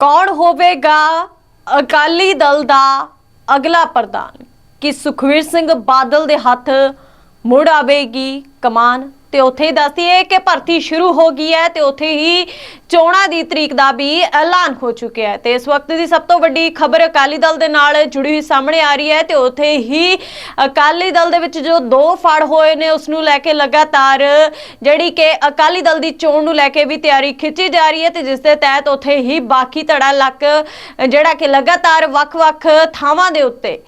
ਕੌਣ ਹੋਵੇਗਾ ਅਕਾਲੀ ਦਲ ਦਾ ਅਗਲਾ ਪ੍ਰਧਾਨ? ਕਿ ਸੁਖਵੀਰ ਸਿੰਘ ਬਾਦਲ ਦੇ ਹੱਥ ਮੁੜ ਆਵੇਗੀ? ਕਮਾਨ ਤੇ ਉੱਥੇ ਹੀ ਦੱਸਦੀਏ ਕਿ ਭਰਤੀ ਸ਼ੁਰੂ ਹੋ ਗਈ ਹੈ ਤੇ ਉੱਥੇ ਹੀ ਚੋਣਾਂ ਦੀ ਤਰੀਕ ਦਾ ਵੀ ਐਲਾਨ ਹੋ ਚੁੱਕਿਆ ਹੈ। ਤੇ ਇਸ ਵਕਤ ਦੀ ਸਭ ਤੋਂ ਵੱਡੀ ਖਬਰ ਅਕਾਲੀ ਦਲ ਦੇ ਨਾਲ ਜੁੜੀ ਹੋਈ ਸਾਹਮਣੇ ਆ ਰਹੀ ਹੈ ਤੇ ਉੱਥੇ ਹੀ ਅਕਾਲੀ ਦਲ ਦੇ ਵਿੱਚ ਜੋ ਦੋ ਫੜ ਹੋਏ ਨੇ, ਉਸ ਨੂੰ ਲੈ ਕੇ ਲਗਾਤਾਰ ਜਿਹੜੀ ਕਿ ਅਕਾਲੀ ਦਲ ਦੀ ਚੋਣ ਨੂੰ ਲੈ ਕੇ ਵੀ ਤਿਆਰੀ ਖਿੱਚੀ ਜਾ ਰਹੀ ਹੈ ਤੇ ਜਿਸ ਦੇ ਤਹਿਤ ਉੱਥੇ ਹੀ ਬਾਕੀ ਧੜਾ ਲੱਕ, ਜਿਹੜਾ ਕਿ ਲਗਾਤਾਰ ਵੱਖ-ਵੱਖ ਥਾਵਾਂ ਦੇ ਉੱਤੇ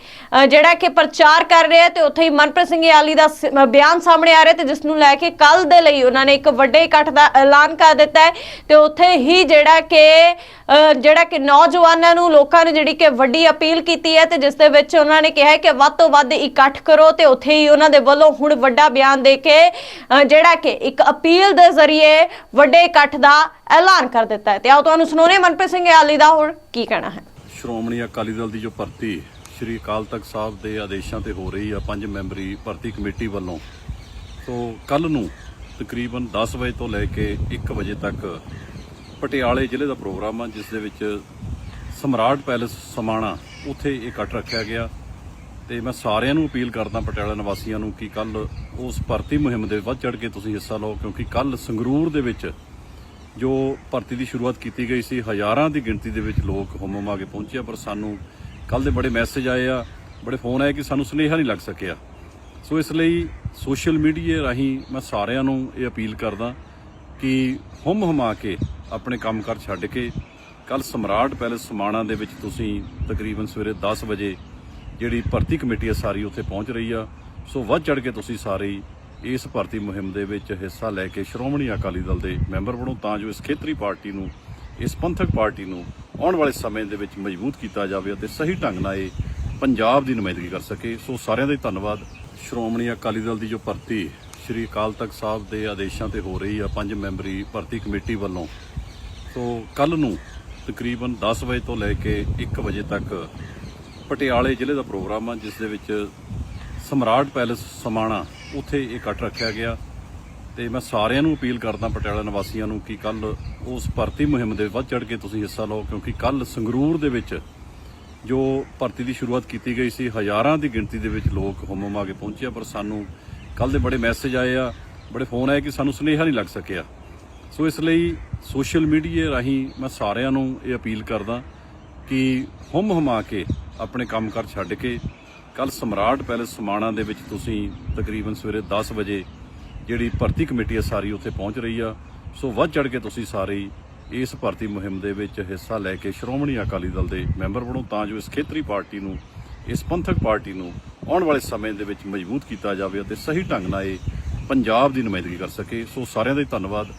ਜਿਹੜਾ ਕਿ ਪ੍ਰਚਾਰ ਕਰ ਰਿਹਾ ਤੇ ਉੱਥੇ ਹੀ ਮਨਪ੍ਰੀਤ ਸਿੰਘ ਯਾਲੀ ਦਾ ਸ- ਬਿਆਨ ਸਾਹਮਣੇ ਆ ਰਿਹਾ ਤੇ ਜਿਸ ਨੂੰ ਲੈ ਕੇ ਕੱਲ ਦੇ ਲਈ ਉਹਨਾਂ ਨੇ ਇੱਕ ਵੱਡੇ ਇਕੱਠ ਦਾ ਐਲਾਨ ਕਰ ਦਿੱਤਾ ਹੈ ਤੇ ਉੱਥੇ ਹੀ ਜਿਹੜਾ ਕਿ ਜਿਹੜਾ ਕਿ ਨੌਜਵਾਨਾਂ ਨੂੰ ਲੋਕਾਂ ਨੇ ਜਿਹੜੀ ਕਿ ਵੱਡੀ ਅਪੀਲ ਕੀਤੀ ਹੈ ਤੇ ਜਿਸ ਦੇ ਵਿੱਚ ਉਹਨਾਂ ਨੇ ਕਿਹਾ ਕਿ ਵੱਧ ਤੋਂ ਵੱਧ ਇਕੱਠ ਕਰੋ ਤੇ ਉੱਥੇ ਹੀ ਉਹਨਾਂ ਦੇ ਵੱਲੋਂ ਹੁਣ ਵੱਡਾ ਬਿਆਨ ਦੇ ਕੇ ਜਿਹੜਾ ਕਿ ਇੱਕ ਅਪੀਲ ਦੇ ਜ਼ਰੀਏ ਵੱਡੇ ਇਕੱਠ ਦਾ ਐਲਾਨ ਕਰ ਦਿੱਤਾ ਹੈ। ਤੇ ਆਓ ਤੁਹਾਨੂੰ ਸੁਣਾਉਣੇ ਮਨਪ੍ਰੀਤ ਸਿੰਘ ਯਾਲੀ ਦਾ ਹੁਣ ਕੀ ਕਹਿਣਾ ਹੈ। ਸ਼੍ਰੋਮਣੀ ਅਕਾਲੀ ਦਲ ਦੀ ਜੋ ਭਰਤੀ ਸ਼੍ਰੀ ਅਕਾਲ ਤਖਤ ਸਾਹਿਬ ਦੇ ਆਦੇਸ਼ਾਂ ਤੇ ਹੋ ਰਹੀ ਆ, ਪੰਜ ਮੈਂਬਰੀ ਭਰਤੀ ਕਮੇਟੀ ਵੱਲੋਂ ਸੋ ਕੱਲ ਨੂੰ ਤਕਰੀਬਨ 10 ਵਜੇ ਤੋਂ ਲੈ ਕੇ 1 ਵਜੇ ਤੱਕ ਪਟਿਆਲੇ ਜ਼ਿਲ੍ਹੇ ਦਾ ਪ੍ਰੋਗਰਾਮ ਆ ਜਿਸ ਦੇ ਵਿੱਚ ਸਮਰਾਟ ਪੈਲੇਸ ਸਮਾਣਾ ਉੱਥੇ ਇਕੱਠ ਰੱਖਿਆ ਗਿਆ। ਤੇ ਮੈਂ ਸਾਰਿਆਂ ਨੂੰ ਅਪੀਲ ਕਰਦਾ ਪਟਿਆਲਾ ਨਿਵਾਸੀਆਂ ਨੂੰ ਕਿ ਕੱਲ ਉਸ ਭਰਤੀ ਮੁਹਿੰਮ ਦੇ ਵੱਧ ਚੜ ਕੇ ਤੁਸੀਂ ਹਿੱਸਾ ਲਓ ਕਿਉਂਕਿ ਕੱਲ ਸੰਗਰੂਰ ਦੇ ਵਿੱਚ ਜੋ ਭਰਤੀ ਦੀ ਸ਼ੁਰੂਆਤ ਕੀਤੀ ਗਈ ਸੀ ਹਜ਼ਾਰਾਂ ਦੀ ਗਿਣਤੀ ਦੇ ਵਿੱਚ ਲੋਕ ਹੁਮਮ ਆ ਕੇ ਪਹੁੰਚੇ ਆ, ਪਰ ਸਾਨੂੰ ਕੱਲ ਦੇ ਬੜੇ ਮੈਸੇਜ ਆਏ ਆ ਬੜੇ ਫੋਨ ਆਏ ਕਿ ਸਾਨੂੰ ਸੁਨੇਹਾ ਨਹੀਂ ਲੱਗ ਸਕਿਆ। ਸੋ ਇਸ ਲਈ ਸੋਸ਼ਲ ਮੀਡੀਆ ਰਾਹੀਂ ਮੈਂ ਸਾਰਿਆਂ ਨੂੰ ਇਹ ਅਪੀਲ ਕਰਦਾ ਕਿ ਹੁਮ ਹੁਮਾ ਕੇ ਆਪਣੇ ਕੰਮ ਕੰਮਕਾਰ ਛੱਡ ਕੇ ਕੱਲ ਸਮਰਾਟ ਪੈਲੇਸ ਸਮਾਣਾ ਦੇ ਵਿੱਚ ਤੁਸੀਂ ਤਕਰੀਬਨ ਸਵੇਰੇ 10 ਵਜੇ ਜਿਹੜੀ ਭਰਤੀ ਕਮੇਟੀ ਆ ਸਾਰੀ ਉੱਥੇ ਪਹੁੰਚ ਰਹੀ ਆ। ਸੋ ਵੱਧ ਚੜ ਕੇ ਤੁਸੀਂ ਸਾਰੇ ਇਸ ਭਰਤੀ ਮੁਹਿੰਮ ਦੇ ਵਿੱਚ ਹਿੱਸਾ ਲੈ ਕੇ ਸ਼੍ਰੋਮਣੀ ਅਕਾਲੀ ਦਲ ਦੇ ਮੈਂਬਰ ਬਣੋ ਤਾਂ ਜੋ ਇਸ ਖੇਤਰੀ ਪਾਰਟੀ ਨੂੰ, ਇਸ ਪੰਥਕ ਪਾਰਟੀ ਨੂੰ ਆਉਣ ਵਾਲੇ ਸਮੇਂ ਦੇ ਵਿੱਚ ਮਜ਼ਬੂਤ ਕੀਤਾ ਜਾਵੇ ਅਤੇ ਸਹੀ ਢੰਗ ਨਾਲ ਇਹ ਪੰਜਾਬ ਦੀ ਨੁਮਾਇੰਦਗੀ ਕਰ ਸਕੇ। ਸੋ ਸਾਰਿਆਂ ਦਾ ਹੀ ਧੰਨਵਾਦ। ਸ਼੍ਰੋਮਣੀ ਅਕਾਲੀ ਦਲ ਦੀ ਜੋ ਭਰਤੀ ਸ਼੍ਰੀ ਅਕਾਲ ਤਖਤ ਸਾਹਿਬ ਦੇ ਆਦੇਸ਼ਾਂ ਤੇ ਹੋ ਰਹੀ ਆ ਪੰਜ ਮੈਂਬਰੀ ਭਰਤੀ ਕਮੇਟੀ ਵੱਲੋਂ। ਸੋ ਕੱਲ ਨੂੰ ਤਕਰੀਬਨ 10 ਵਜੇ ਤੋਂ ਲੈ ਕੇ 1 ਵਜੇ ਤੱਕ ਪਟਿਆਲੇ ਜ਼ਿਲ੍ਹੇ ਦਾ ਪ੍ਰੋਗਰਾਮ ਆ, ਜਿਸ ਦੇ ਵਿੱਚ ਸਮਰਾਟ ਪੈਲੇਸ ਸਮਾਣਾ ਉੱਥੇ ਇਕੱਠ ਰੱਖਿਆ ਗਿਆ। ਤੇ ਮੈਂ ਸਾਰਿਆਂ ਨੂੰ ਅਪੀਲ ਕਰਦਾ ਪਟਿਆਲਾ ਨਿਵਾਸੀਆਂ ਨੂੰ ਕਿ ਕੱਲ ਉਸ ਭਰਤੀ ਮੁਹਿੰਮ ਦੇ ਵੱਧ ਚੜ ਕੇ ਤੁਸੀਂ ਹਿੱਸਾ ਲਓ, ਕਿਉਂਕਿ ਕੱਲ ਸੰਗਰੂਰ ਦੇ ਵਿੱਚ ਜੋ ਭਰਤੀ ਦੀ ਸ਼ੁਰੂਆਤ ਕੀਤੀ ਗਈ ਸੀ ਹਜ਼ਾਰਾਂ ਦੀ ਗਿਣਤੀ ਦੇ ਵਿੱਚ ਲੋਕ ਹੁਮਮ ਆ ਕੇ ਪਹੁੰਚੇ ਆ, ਪਰ ਸਾਨੂੰ ਕੱਲ ਦੇ ਬੜੇ ਮੈਸੇਜ ਆਏ ਆ ਬੜੇ ਫੋਨ ਆਏ ਕਿ ਸਾਨੂੰ ਸੁਨੇਹਾ ਨਹੀਂ ਲੱਗ ਸਕਿਆ। ਸੋ ਇਸ ਲਈ ਸੋਸ਼ਲ ਮੀਡੀਆ ਰਾਹੀਂ ਮੈਂ ਸਾਰਿਆਂ ਨੂੰ ਇਹ ਅਪੀਲ ਕਰਦਾ ਕਿ ਹੁਮ ਹੁਮਾ ਕੇ ਆਪਣੇ ਕੰਮਕਾਰ ਛੱਡ ਕੇ ਕੱਲ ਸਮਰਾਟ ਪੈਲੇਸ ਸਮਾਣਾ ਦੇ ਵਿੱਚ ਤੁਸੀਂ ਤਕਰੀਬਨ ਸਵੇਰੇ 10 ਵਜੇ ਜਿਹੜੀ ਭਰਤੀ ਕਮੇਟੀ ਆ ਸਾਰੀ ਉੱਥੇ ਪਹੁੰਚ ਰਹੀ ਆ। ਸੋ ਵੱਧ ਚੜ ਕੇ ਤੁਸੀਂ ਸਾਰੇ ਇਸ ਭਰਤੀ ਮੁਹਿੰਮ ਦੇ ਵਿੱਚ ਹਿੱਸਾ ਲੈ ਕੇ ਸ਼੍ਰੋਮਣੀ ਅਕਾਲੀ ਦਲ ਦੇ ਮੈਂਬਰ ਬਣੋ ਤਾਂ ਜੋ ਇਸ ਖੇਤਰੀ ਪਾਰਟੀ ਨੂੰ, ਇਸ ਪੰਥਕ ਪਾਰਟੀ ਨੂੰ ਆਉਣ ਵਾਲੇ ਸਮੇਂ ਦੇ ਵਿੱਚ ਮਜ਼ਬੂਤ ਕੀਤਾ ਜਾਵੇ ਅਤੇ ਸਹੀ ਢੰਗ ਨਾਲ ਇਹ ਪੰਜਾਬ ਦੀ ਨੁਮਾਇੰਦਗੀ ਕਰ ਸਕੇ। ਸੋ ਸਾਰਿਆਂ ਦਾ ਹੀ ਧੰਨਵਾਦ।